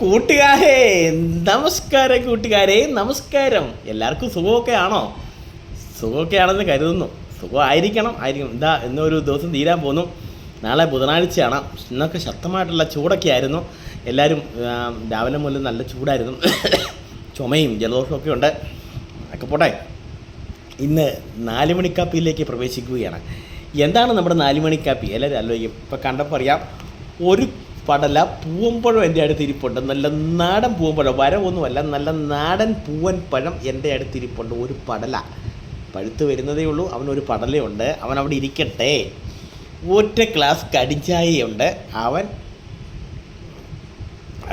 കൂട്ടുകാരെ നമസ്കാരം കൂട്ടുകാരെ നമസ്കാരം. എല്ലാവർക്കും സുഖമൊക്കെ ആണോ? സുഖമൊക്കെ ആണെന്ന് കരുതുന്നു. സുഖമായിരിക്കണം ആയിരിക്കണം. ഇതാ ഇന്നൊരു ദിവസം തീരാൻ പോന്നു. നാളെ ബുധനാഴ്ചയാണ്. ഇന്നൊക്കെ ശക്തമായിട്ടുള്ള ചൂടൊക്കെ ആയിരുന്നു. എല്ലാവരും രാവിലെ മുതൽ നല്ല ചൂടായിരുന്നു. ചുമയും ജലദോഷമൊക്കെ ഉണ്ട്. ഒക്കെ പോട്ടെ. ഇന്ന് നാല് മണിക്കാപ്പിയിലേക്ക് പ്രവേശിക്കുകയാണ്. എന്താണ് നമ്മുടെ നാല് മണിക്കാപ്പി എല്ലാവരും ആലോചിക്കും. ഇപ്പം കണ്ടപ്പോൾ അറിയാം. ഒരു പടല പൂവമ്പഴം എന്റെ അടുത്ത് ഇരിപ്പുണ്ട്. നല്ല നാടൻ പൂവമ്പഴം വരവൊന്നുമല്ല നല്ല നാടൻ പൂവൻ പഴം എന്റെ അടുത്ത് ഇരിപ്പുണ്ട്. ഒരു പടല. പഴുത്ത് വരുന്നതേ ഉള്ളൂ. അവനൊരു പടലയുണ്ട്. അവൻ അവിടെ ഇരിക്കട്ടെ. ഒറ്റ ക്ലാസ് കടിഞ്ചായയുണ്ട്. അവൻ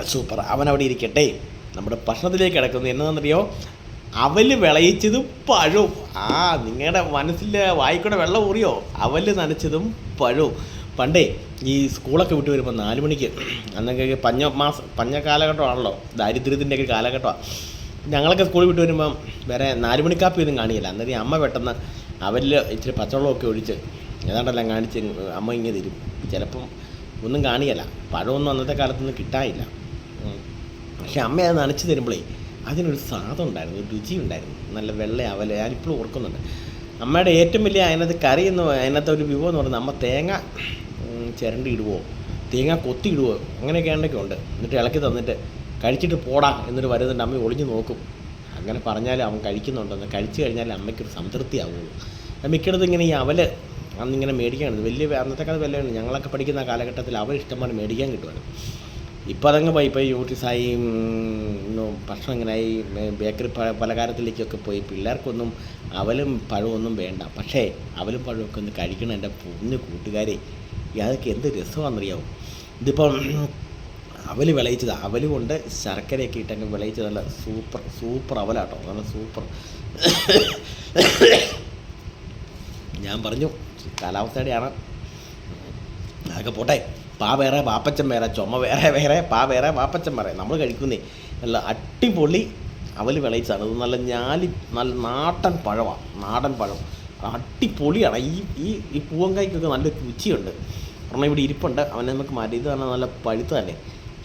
സൂപ്പർ. അവൻ അവിടെ ഇരിക്കട്ടെ. നമ്മുടെ ഭക്ഷണത്തിലേക്ക് കിടക്കുന്നത് എന്നതെന്നറിയോ അവൽ വിളയിച്ചതും പഴവും ആ നിങ്ങളുടെ മനസ്സിൽ വായിക്കൂടെ വെള്ളം ഊറിയോ? അവൽ നനച്ചതും പഴവും പണ്ടേ ഈ സ്കൂളൊക്കെ വിട്ട് വരുമ്പോൾ നാല് മണിക്ക് അന്നൊക്കെ പഞ്ഞ മാസം പഞ്ഞ കാലഘട്ടമാണല്ലോ. ദാരിദ്ര്യത്തിന്റെയൊക്കെ കാലഘട്ടമാണ് ഞങ്ങളൊക്കെ സ്കൂളിൽ വിട്ട് വരുമ്പം വേറെ നാല് മണിക്കാപ്പി ഒന്നും കാണിയില്ല. അന്നേരം അമ്മ പെട്ടെന്ന് അവരിൽ ഇച്ചിരി പച്ചവെള്ളമൊക്കെ ഒഴിച്ച് ഏതാണ്ടെല്ലാം കാണിച്ച് അമ്മ ഇങ്ങനെ തരും. ചിലപ്പം ഒന്നും കാണിയല്ല. പഴമൊന്നും അന്നത്തെ കാലത്തൊന്നും കിട്ടാനില്ല. പക്ഷെ അമ്മ അത് നനച്ച് തരുമ്പോഴേ അതിനൊരു സ്വാദം ഉണ്ടായിരുന്നു ഒരു രുചി ഉണ്ടായിരുന്നു. നല്ല വെള്ള അവല ഞാനിപ്പോഴും ഓർക്കുന്നുണ്ട്. അമ്മയുടെ ഏറ്റവും വലിയ അതിനകത്ത് കറി എന്ന് അതിനകത്ത് ഒരു വിഭവം എന്ന് പറയുന്നത് അമ്മ തേങ്ങ ചിരണ്ടി ഇടുവോ തേങ്ങ കൊത്തി ഇടുവോ അങ്ങനെയൊക്കെ ഉണ്ടൊക്കെ ഉണ്ട്. എന്നിട്ട് ഇളക്കി തന്നിട്ട് കഴിച്ചിട്ട് പോടാ എന്നിട്ട് വരുന്നുണ്ട്. അമ്മ ഒളിഞ്ഞു നോക്കും. അങ്ങനെ പറഞ്ഞാൽ അവൻ കഴിക്കുന്നുണ്ടെന്ന് കഴിച്ചു കഴിഞ്ഞാൽ അമ്മയ്ക്കൊരു സംതൃപ്തി ആവുള്ളൂ. അത് മിക്കയിടത്തും ഇങ്ങനെ ഈ അവൽ അന്നിങ്ങനെ മേടിക്കാണ് വലിയ അന്നത്തെ കാലത്ത് വിലയാണ് ഞങ്ങളൊക്കെ പഠിക്കുന്ന കാലഘട്ടത്തിൽ അവൽ ഇഷ്ടംപോലെ മേടിക്കാൻ കിട്ടുമായിരുന്നു. ഇപ്പോൾ അതങ്ങ് പോയി. ഇപ്പോൾ യൂട്ടീസായി ഭക്ഷണം ഇങ്ങനെയായി ബേക്കറി പ പലഹാരത്തിലേക്കൊക്കെ പോയി. പിള്ളേർക്കൊന്നും അവലും പഴമൊന്നും വേണ്ട. പക്ഷേ അവലും പഴമൊക്കെ ഒന്ന് കഴിക്കണം എന്റെ പൊന്ന് കൂട്ടുകാരെ. അതൊക്കെ എന്ത് രസമാണെന്നറിയാവും? ഇതിപ്പം അവൽ വിളയിച്ചത് അവൽ കൊണ്ട് ശർക്കരയൊക്കെ ഇട്ടങ്ങ് വിളയിച്ചത് നല്ല സൂപ്പർ സൂപ്പർ അവലാട്ടോ. നല്ല സൂപ്പർ. ഞാൻ പറഞ്ഞു കാലാവസ്ഥയുടെയാണ്. അതൊക്കെ പോട്ടെ. പാ വേറെ പാപ്പച്ചൻ വേറെ ചുമ വേറെ വേറെ പാ വേറെ പാപ്പച്ചൻ വേറെ. നമ്മൾ കഴിക്കുന്നേ നല്ല അടിപൊളി അവൽ വിളയിച്ചാണ്. അത് നല്ല ഞാലി നല്ല നാടൻ പഴമാണ് നാടൻ പഴം. അടിപൊളിയാണ്. ഈ ഈ ഈ പൂവങ്കായ്ക്കൊക്കെ നല്ല രുചിയുണ്ട്. കാരണം ഇവിടെ ഇരിപ്പുണ്ട്. അവനെ നമുക്ക് മാറ്റി ഇത് പറഞ്ഞാൽ നല്ല പഴുത്തതല്ലേ?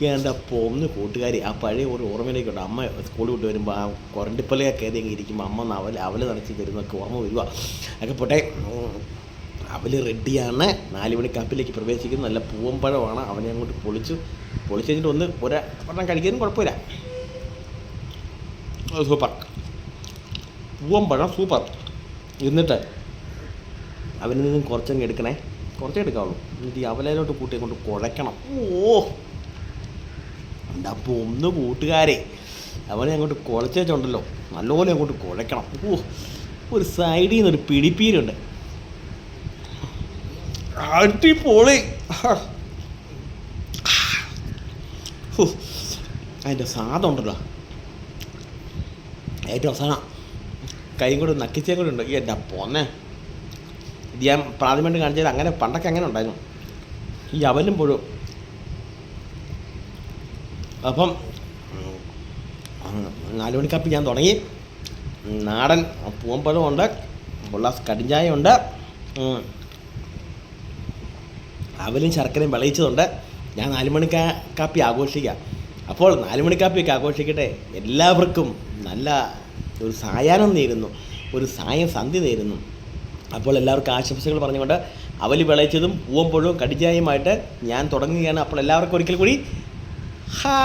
എന്റെ പൊന്ന് കൂട്ടുകാരി. ആ പഴയ ഒരു ഓർമ്മയിലേക്കുണ്ട്. അമ്മ സ്കൂളിൽ വിട്ട് വരുമ്പോൾ ആ കൊരണ്ടിപ്പലയൊക്കെ ഏതെങ്കിലും ഇരിക്കുമ്പോൾ അമ്മ ഒന്ന് അവൽ നനച്ച് തരുന്നൊക്കെ ഓർമ്മ വരിക ഒക്കെ പോട്ടെ. അവൽ റെഡിയാണ്. നാല് മണി കപ്പിലേക്ക് പ്രവേശിക്കുന്നു. നല്ല പൂവമ്പഴമാണ് അവനെ അങ്ങോട്ട് പൊളിച്ചു. പൊളിച്ച് കഴിഞ്ഞിട്ട് ഒന്ന് ഒരാ ഒരെണ്ണം കഴിക്കാനും കുഴപ്പമില്ല. സൂപ്പർ. പൂവമ്പഴം സൂപ്പർ. എന്നിട്ട് അവനിൽ നിന്നും കുറച്ചങ്ങ് എടുക്കണേ. കുറച്ചേ എടുക്കാവുള്ളൂ. എന്നിട്ട് ഈ അവലയിലോട്ട് കൂട്ടിയെ കൊണ്ട് കുഴക്കണം. ഓ അപ്പോൾ ഒന്ന് കൂട്ടുകാരെ. അവനെ അങ്ങോട്ട് കുഴച്ചുണ്ടല്ലോ നല്ലപോലെ അങ്ങോട്ട് കുഴക്കണം. ഓ ഒരു സൈഡിൽ നിന്ന് ഒരു പിടിപ്പീരുണ്ട്. അടിപൊളി. അതിന്റെ സാധം ഉണ്ടല്ലോ. ഏറ്റവും അവസാനം. കൈയും കൂടെ നക്കിച്ചേം കൂടെ ഉണ്ട്. എന്റെ പോന്നെ. ഇത് ഞാൻ പ്രാഥമികമായിട്ട് കാണിച്ചത് അങ്ങനെ പണ്ടൊക്കെ അങ്ങനെ ഉണ്ടായിരുന്നു. ഈ അവലും പുഴും അപ്പം നാല് മണിക്കപ്പ് ഞാൻ തുടങ്ങി. നാടൻ പൂമ്പഴമുണ്ട് ഉള്ളാസ് കടിഞ്ചായ ഉണ്ട് അവലും ശർക്കരയും വിളയിച്ചതുണ്ട്. ഞാൻ നാല് മണിക്കാ കാപ്പി ആഘോഷിക്കാം. അപ്പോൾ നാല് മണിക്കാപ്പിയൊക്കെ ആഘോഷിക്കട്ടെ. എല്ലാവർക്കും നല്ല ഒരു സായാഹ്നം നേരുന്നു ഒരു സായം സന്ധ്യ നേരുന്നു. അപ്പോൾ എല്ലാവർക്കും ആശംസകൾ പറഞ്ഞുകൊണ്ട് അവലി വിളയിച്ചതും പൂവമ്പോഴും കടിജായുമായിട്ട് ഞാൻ തുടങ്ങുകയാണ്. അപ്പോൾ എല്ലാവർക്കും ഒരിക്കൽ കൂടി ഹാ